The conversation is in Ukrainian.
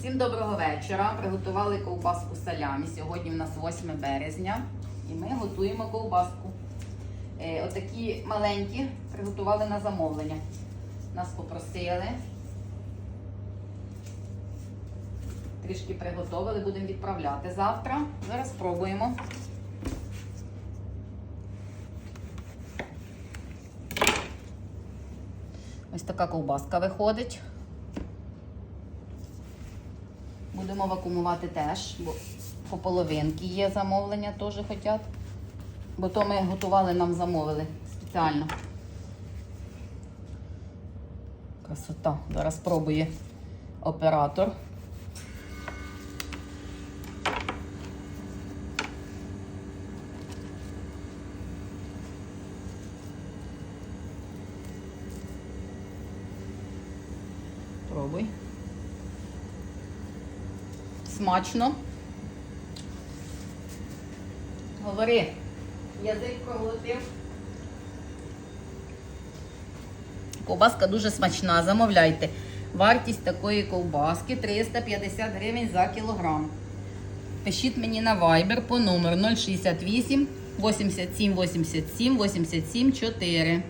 Всім доброго вечора. Приготували ковбаску салямі. Сьогодні у нас 8 березня і ми готуємо ковбаску. Е, отакі маленькі приготували на замовлення. Нас попросили. Трішки приготували, будемо відправляти завтра. Зараз спробуємо. Ось така ковбаска виходить. Будемо вакуумувати теж, бо по половинки є замовлення, теж хочуть. Бо то ми готували, нам замовили спеціально. Красота. Зараз спробує оператор. Пробуй. Смачно. Говори. Язик проглотив. Ковбаска дуже смачна, замовляйте. Вартість такої ковбаски 350 гривень за кілограм. Пишіть мені на Viber по номеру 068 87 87 87 4.